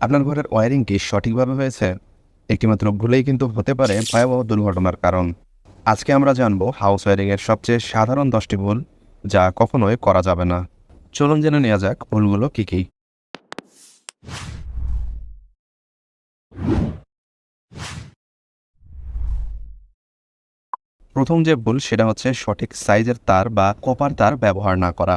আপনার ঘরের ওয়ারিং কি সঠিকভাবে হয়েছে? একটিমাত্র ভুলেই কিন্তু হতে পারে ভয়াবহ দুর্ঘটনার কারণ। আজকে আমরা জানব হাউস ওয়ারিংয়ের সবচেয়ে সাধারণ দশটি ভুল যা কখনোই করা যাবে না। চলুন জেনে নেওয়া যাক ভুলগুলো কী কী। প্রথম যে ভুল সেটা হচ্ছে সঠিক সাইজের তার বা কপার তার ব্যবহার না করা।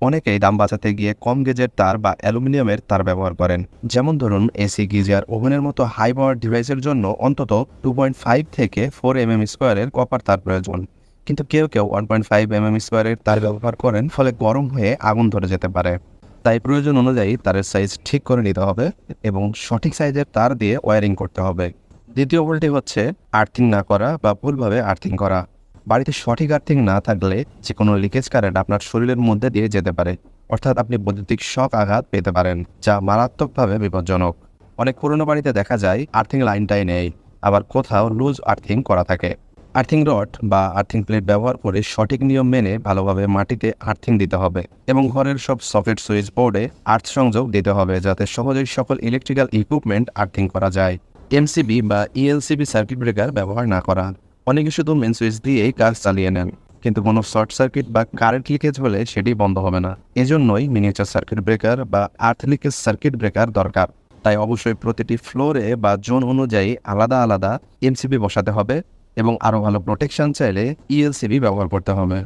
অনেকেই দাম বাঁচাতে গিয়ে কম গেজের তার বা অ্যালুমিনিয়ামের তার ব্যবহার করেন। যেমন ধরুন, এসি, গিজার, ওভেনের মতো হাই পাওয়ার ডিভাইসের জন্য অন্তত টু পয়েন্ট ফাইভ থেকে ফোর এম এম স্কোয়ারের কপার তার প্রয়োজন। কিন্তু কেউ কেউ one point five M M স্কোয়ারের তার ব্যবহার করেন, ফলে গরম হয়ে আগুন ধরে যেতে পারে। তাই প্রয়োজন অনুযায়ী তারের সাইজ ঠিক করে নিতে হবে এবং সঠিক সাইজের তার দিয়ে ওয়ারিং করতে হবে। দ্বিতীয় ভুলটি হচ্ছে আর্থিং না করা বা ভুলভাবে আর্থিং করা। বাড়িতে সঠিক আর্থিং না থাকলে যে কোনো লিকেজ কারেন্ট আপনার শরীরের মধ্যে দিয়ে যেতে পারে। অর্থাৎ আপনি বৈদ্যুতিক শক আঘাত পেতে পারেন, যা মারাত্মকভাবে বিপজ্জনক। অনেক পুরনো বাড়িতে দেখা যায় আর্থিং লাইনটাই নেই, আবার কোথাও লুজ আর্থিং করা থাকে। আর্থিং রড বা আর্থিং প্লেট ব্যবহার করে সঠিক নিয়ম মেনে ভালোভাবে মাটিতে আর্থিং দিতে হবে এবং ঘরের সব সকেট সুইচ বোর্ডে আর্থ সংযোগ দিতে হবে যাতে সহজেই সকল ইলেকট্রিক্যাল ইকুইপমেন্ট আর্থিং করা যায়। এমসিবি বা ইএলসিবি সার্কিট ব্রেকার ব্যবহার না করা। অনেকে শুধু মেন সুইচ দিয়েই কাজ চালিয়ে নেন, কিন্তু কোনো শর্ট সার্কিট বা কারেন্ট লিকেজ হলে সেটি বন্ধ হবে না। এজন্যই মিনিয়েচার সার্কিট ব্রেকার বা আর্থ লিকেজ সার্কিট ব্রেকার দরকার। তাই অবশ্যই প্রতিটি ফ্লোরে বা জোন অনুযায়ী আলাদা আলাদা এমসিবি বসাতে হবে এবং আরও ভালো প্রোটেকশন চাইলে ইএলসিবি ব্যবহার করতে হবে।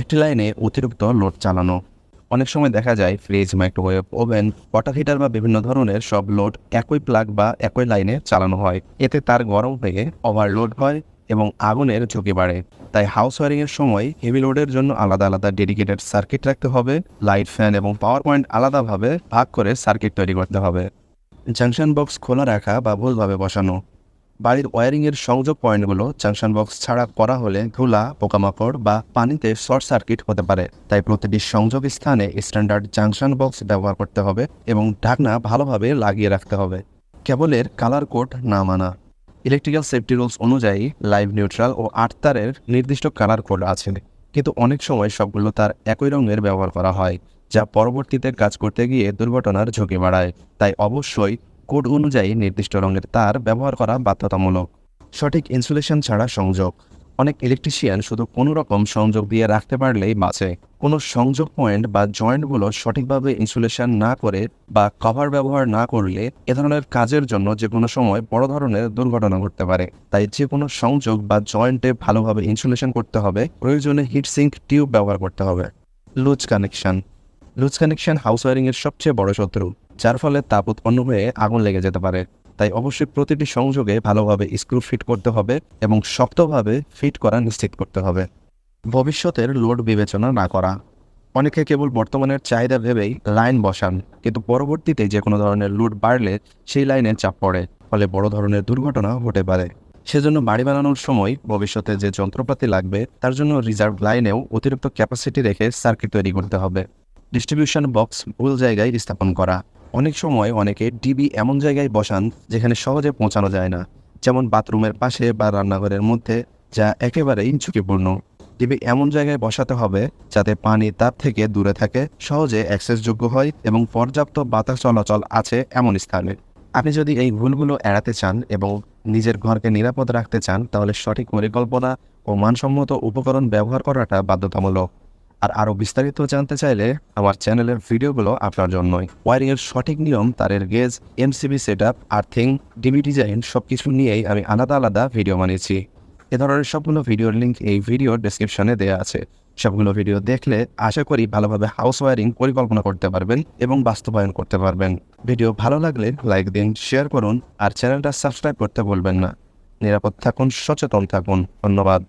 একটি লাইনে অতিরিক্ত লোড চালানো। অনেক সময় দেখা যায় fridge microwave oven water heater বা বিভিন্ন ধরনের সব লোড একই প্লাগ বা একই লাইনে চালানো হয়। এতে তার গরম হয়ে ওভারলোড হয় এবং আগুনের ঝুঁকি বাড়ে। তাই হাউস ওয়ারিংয়ের সময় হেভি লোডের জন্য আলাদা আলাদা ডেডিকেটেড সার্কিট রাখতে হবে। লাইট ফ্যান এবং পাওয়ার পয়েন্ট আলাদাভাবে ভাগ করে সার্কিট তৈরি করতে হবে। জাংশন বক্স খোলা রাখা বা ভুলভাবে বসানো। বাড়ির ওয়ারিংয়ের সংযোগ পয়েন্টগুলো জাংশন বক্স ছাড়া করা হলে ধুলা, পোকামাকড় বা পানিতে শর্ট সার্কিট হতে পারে। তাই প্রতিটি সংযোগ স্থানে স্ট্যান্ডার্ড জাংশন বক্স ব্যবহার করতে হবে এবং ঢাকনা ভালোভাবে লাগিয়ে রাখতে হবে। কেবলের কালার কোড না মানা। ইলেকট্রিক্যাল সেফটি রুলস অনুযায়ী লাইভ নিউট্রাল ও আট তারের নির্দিষ্ট কালার কোড আছে। কিন্তু অনেক সময় সবগুলো তার একই রঙের ব্যবহার করা হয়, যা পরবর্তীতে কাজ করতে গিয়ে দুর্ঘটনার ঝুঁকি বাড়ায়। তাই অবশ্যই কোড অনুযায়ী নির্দিষ্ট রঙের তার ব্যবহার করা বাধ্যতামূলক। সঠিক ইনসুলেশন ছাড়া সংযোগ। অনেক ইলেকট্রিশিয়ান শুধু কোনো রকম সংযোগ দিয়ে রাখতে পারলেই বাঁচে। কোনো সংযোগ পয়েন্ট বা জয়েন্টগুলো সঠিকভাবে ইনসুলেশন না করে বা কভার ব্যবহার না করলে এ ধরনের কাজের জন্য যে কোনো সময় বড় ধরনের দুর্ঘটনা ঘটতে পারে। তাই যে কোনো সংযোগ বা জয়েন্টে ভালোভাবে ইনসুলেশন করতে হবে। প্রয়োজনে হিট সিঙ্ক টিউব ব্যবহার করতে হবে। Loose connection loose connection house ওয়ারিংয়ের সবচেয়ে বড় শত্রু, যার ফলে তাপ উৎপন্ন হয়ে আগুন লেগে যেতে পারে। তাই অবশ্যই প্রতিটি সংযোগে ভালোভাবে স্ক্রু ফিট করতে হবে এবং শক্তভাবে ফিট করা নিশ্চিত করতে হবে। ভবিষ্যতের লোড বিবেচনা না করা। অনেকে কেবল বর্তমানের চাহিদা ভেবেই লাইন বসান, কিন্তু পরবর্তীতে যে কোনো ধরনের লোড বাড়লে সেই লাইনে চাপ পড়ে, ফলে বড় ধরনের দুর্ঘটনা হতে পারে। সেজন্য বাড়ি বানানোর সময় ভবিষ্যতে যে যন্ত্রপাতি লাগবে, তার জন্য রিজার্ভ লাইনেও অতিরিক্ত ক্যাপাসিটি রেখে সার্কিট তৈরি করতে হবে। ডিস্ট্রিবিউশন বক্স ভুল জায়গায় স্থাপন করা। অনেক সময় অনেকে ডিবি এমন জায়গায় বসান, যেখানে সহজে পৌঁছানো যায় না, যেমন বাথরুমের পাশে বা রান্নাঘরের মধ্যে, যা একেবারেই ঝুঁকিপূর্ণ। ডিবি এমন জায়গায় বসাতে হবে যাতে পানি তাপ থেকে দূরে থাকে, সহজে অ্যাক্সেসযোগ্য হয় এবং পর্যাপ্ত বাতাস চলাচল আছে এমন স্থানে। আপনি যদি এই ভুলগুলো এড়াতে চান এবং নিজের ঘরকে নিরাপদ রাখতে চান, তাহলে সঠিক পরিকল্পনা ও মানসম্মত উপকরণ ব্যবহার করাটা বাধ্যতামূলক। আর আরও বিস্তারিত জানতে চাইলে আমার চ্যানেলের ভিডিওগুলো আপনার জন্যই। ওয়ারিংয়ের সঠিক নিয়ম, তারের gauge, MCB set up earthing, DB design সব কিছু নিয়েই আমি আলাদা আলাদা ভিডিও বানিয়েছি। এ ধরনের সবগুলো ভিডিওর লিঙ্ক এই ভিডিওর ডেসক্রিপশনে দেওয়া আছে। সবগুলো ভিডিও দেখলে আশা করি ভালোভাবে হাউস ওয়ারিং পরিকল্পনা করতে পারবেন এবং বাস্তবায়ন করতে পারবেন। ভিডিও ভালো লাগলে লাইক দিন শেয়ার করুন আর চ্যানেলটা সাবস্ক্রাইব করতে বলবেন না। নিরাপদ থাকুন, সচেতন থাকুন। ধন্যবাদ।